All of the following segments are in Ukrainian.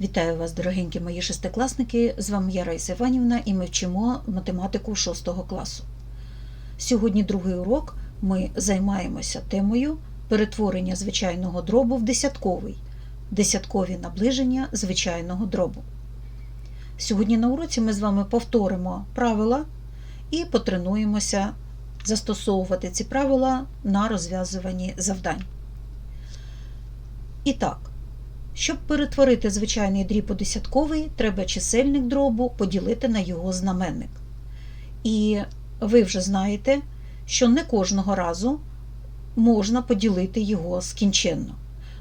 Вітаю вас, дорогенькі мої шестикласники! З вами я Раїса Іванівна і ми вчимо математику 6 класу. Сьогодні другий урок ми займаємося темою перетворення звичайного дробу в десятковий, десяткові наближення звичайного дробу. Сьогодні на уроці ми з вами повторимо правила і потренуємося застосовувати ці правила на розв'язуванні завдань. І так, щоб перетворити звичайний дріб у десятковий, треба чисельник дробу поділити на його знаменник. І ви вже знаєте, що не кожного разу можна поділити його скінченно.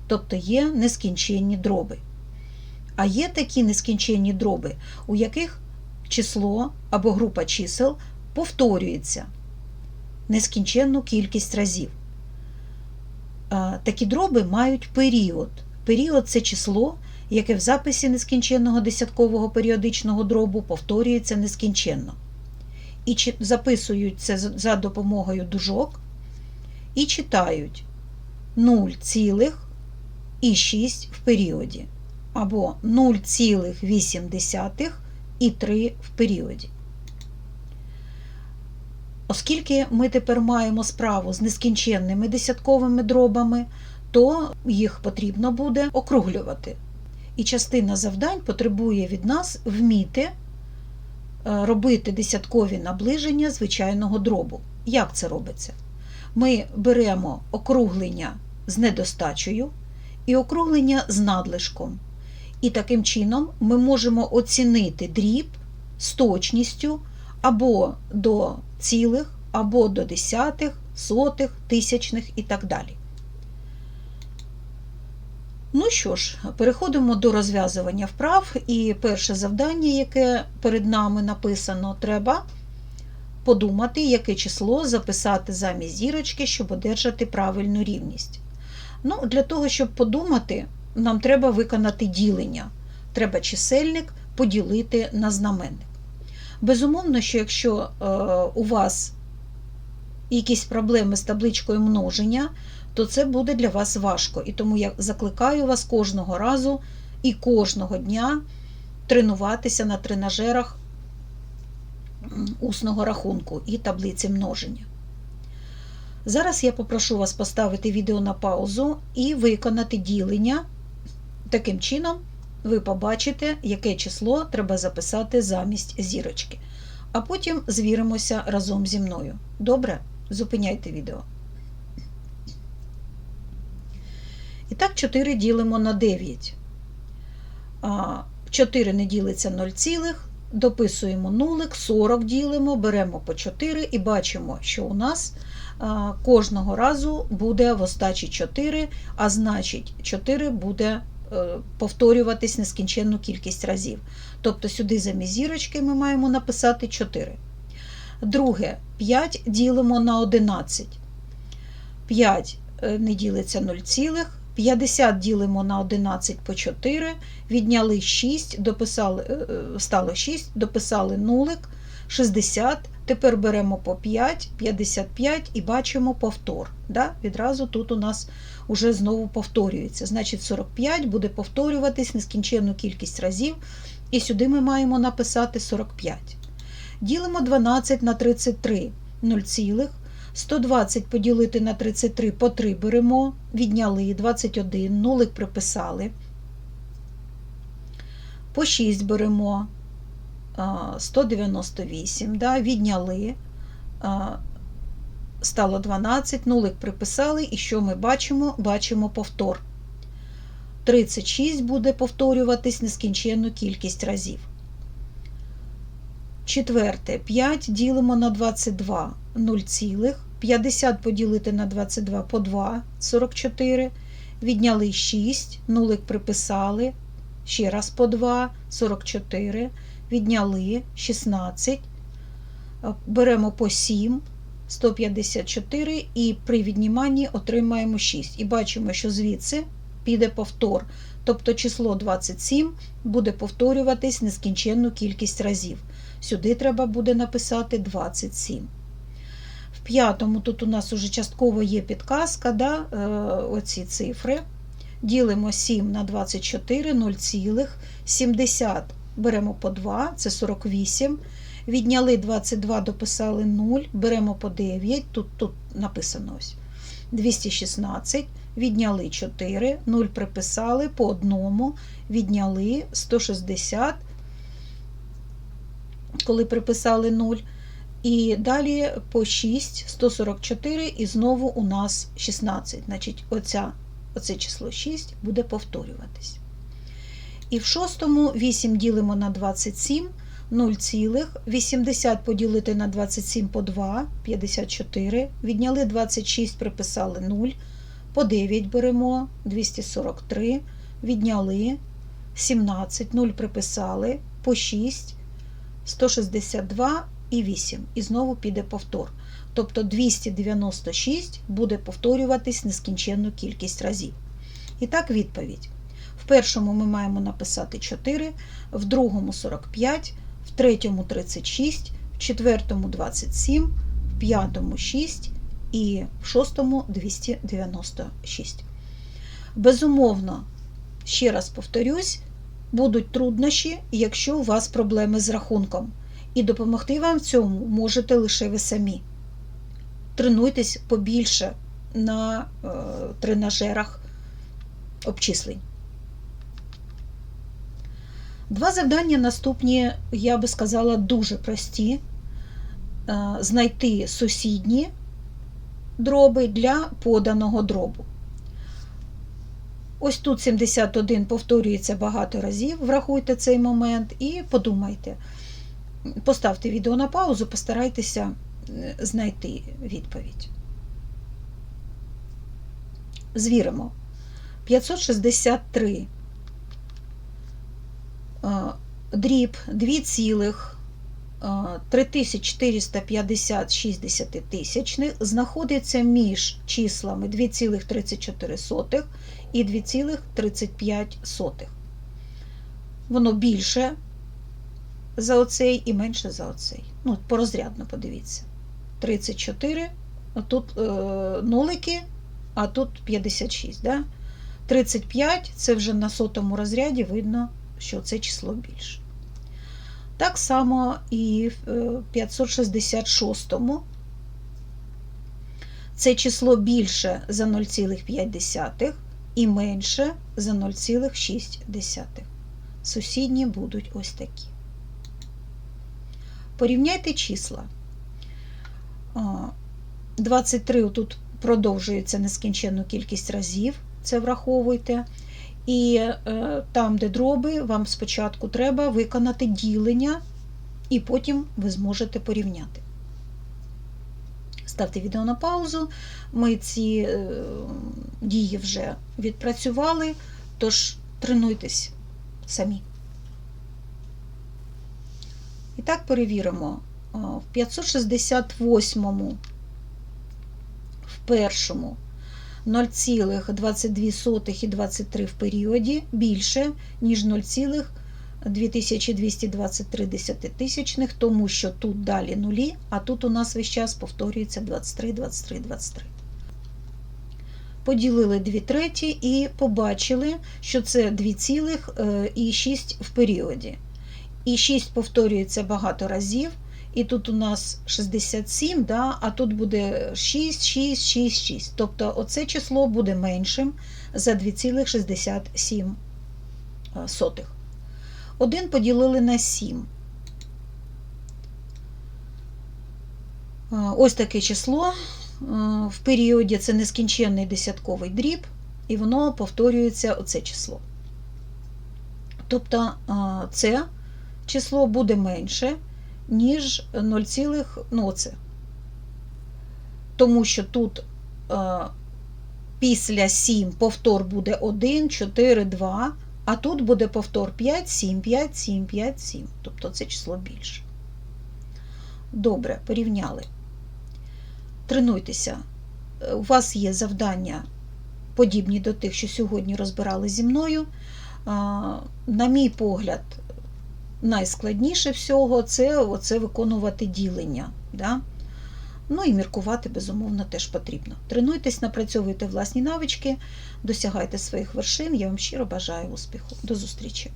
Тобто є нескінченні дроби. А є такі нескінченні дроби, у яких число або група чисел повторюється нескінченну кількість разів. Такі дроби мають період. Період це число, яке в записі нескінченного десяткового періодичного дробу повторюється нескінченно. І записують це за допомогою дужок і читають 0,6 в періоді, або 0,8 і 3 в періоді. Оскільки ми тепер маємо справу з нескінченними десятковими дробами, то їх потрібно буде округлювати. І частина завдань потребує від нас вміти робити десяткові наближення звичайного дробу. Як це робиться? Ми беремо округлення з недостачею і округлення з надлишком. І таким чином ми можемо оцінити дріб з точністю або до цілих, або до десятих, сотих, тисячних і так далі. Ну що ж, переходимо до розв'язування вправ, і перше завдання, яке перед нами написано, треба подумати, яке число записати замість зірочки, щоб одержати правильну рівність. Ну, Для того, щоб подумати, нам треба виконати ділення. Треба чисельник поділити на знаменник. Безумовно, що якщо е, у вас якісь проблеми з табличкою множення, то це буде для вас важко. І тому я закликаю вас кожного разу і кожного дня тренуватися на тренажерах усного рахунку і таблиці множення. Зараз я попрошу вас поставити відео на паузу і виконати ділення. Таким чином, ви побачите, яке число треба записати замість зірочки. А потім звіримося разом зі мною. Добре? Зупиняйте відео. І так, 4 ділимо на 9. 4 не ділиться 0, цілих, дописуємо нулик, 40 ділимо, беремо по 4 і бачимо, що у нас кожного разу буде в остачі 4, а значить, 4 буде е, повторюватись нескінченну кількість разів. Тобто сюди замість зірочки ми маємо написати 4. Друге, 5 ділимо на 11. 5 е, не ділиться 0, цілих, 50 ділимо на 11 по 4, відняли 6, дописали, е, стало 6, дописали нулик, 60, тепер беремо по 5, 55 і бачимо повтор. Да? Відразу тут у нас вже знову повторюється. Значить, 45 буде повторюватись нескінченну кількість разів, і сюди ми маємо написати 45. Ділимо 12 на 33, 0 цілих. 120 поділити на 33 по 3 беремо, відняли 21, нулик приписали. По 6 беремо 198, да, відняли, стало 12, нулик приписали, і що ми бачимо? Бачимо повтор. 36 буде повторюватись нескінченну кількість разів. Четверте, 5 ділимо на 22, 0 цілих. 50 поділити на 22 по 2, 44. Відняли 6, нулик приписали. Ще раз по 2, 44. Відняли 16. Беремо по 7, 154 і при відніманні отримаємо 6. І бачимо, що звідси піде повтор. Тобто число 27 буде повторюватись нескінченну кількість разів. Сюди треба буде написати 27. В п'ятому тут у нас уже частково є підказка, да, е, оці цифри. Ділимо 7 на 24, 0,70. Беремо по 2, це 48. Відняли 22, дописали 0, беремо по 9, тут, тут написано ось 216, відняли 4, 0 приписали по одному, відняли 160, коли приписали 0. І далі по 6, 144, і знову у нас 16. Значить, оця, оце число 6 буде повторюватись. І в шостому 8 ділимо на 27, 0,80 поділити на 27 по 2, 54. Відняли 26, приписали 0. По 9 беремо 243, відняли 17, 0 приписали, по 6, 162 і 8. І знову піде повтор. Тобто 296 буде повторюватись нескінченну кількість разів. І так, відповідь. В першому ми маємо написати 4, в другому 45, в третьому 36, в четвертому 27, в п'ятому 6 і в шостому 296. Безумовно, ще раз повторюсь, будуть труднощі, якщо у вас проблеми з рахунком. І допомогти вам в цьому можете лише ви самі. Тренуйтесь побільше на е, тренажерах обчислень. Два завдання наступні, я би сказала, дуже прості. Е, Знайти сусідні дроби для поданого дробу. Ось тут 71 повторюється багато разів, врахуйте цей момент і подумайте. Поставте відео на паузу, постарайтеся е, знайти відповідь. Звіримо. 563 е, дріб 2 цілих 3456 тисячних знаходиться між числами 2,34 і 2,35. Воно більше за оцей і менше за оцей. Ну, порозрядно подивіться. 34, тут е, нолики, а тут 56. Да? 35 це вже на сотому розряді видно, що це число більше. Так само і в 566 це число більше за 0,5 і менше за 0,6. Сусідні будуть ось такі. Порівняйте числа. 23 тут продовжується нескінченну кількість разів, це враховуйте. І е, там, де дроби, вам спочатку треба виконати ділення, і потім ви зможете порівняти. Ставте відео на паузу. Ми ці е, дії вже відпрацювали, тож тренуйтесь самі. І так перевіримо. В 568 в першому 0,22 і 23 в періоді більше, ніж 0,2223 десятитисячних, тому що тут далі нулі, а тут у нас весь час повторюється 23, 23, 23. Поділили 2 треті і побачили, що це 2,6 в періоді. І 6 повторюється багато разів. І тут у нас 67, да, а тут буде 6, 6, 6, 6. Тобто оце число буде меншим за 2,67. Один поділили на 7. Ось таке число. В періоді це нескінченний десятковий дріб, і воно повторюється оце число. Тобто це число буде менше, ніж 0, ну оце. Тому що тут е, після 7 повтор буде 1, 4, 2, а тут буде повтор 5, 7, 5, 7, 5, 7. Тобто це число більше. Добре, порівняли. Тренуйтеся. У вас є завдання, подібні до тих, що сьогодні розбирали зі мною. На мій погляд, найскладніше всього це оце виконувати ділення. Да? Ну і міркувати, безумовно, теж потрібно. Тренуйтесь, напрацьовуйте власні навички, досягайте своїх вершин. Я вам щиро бажаю успіху. До зустрічі!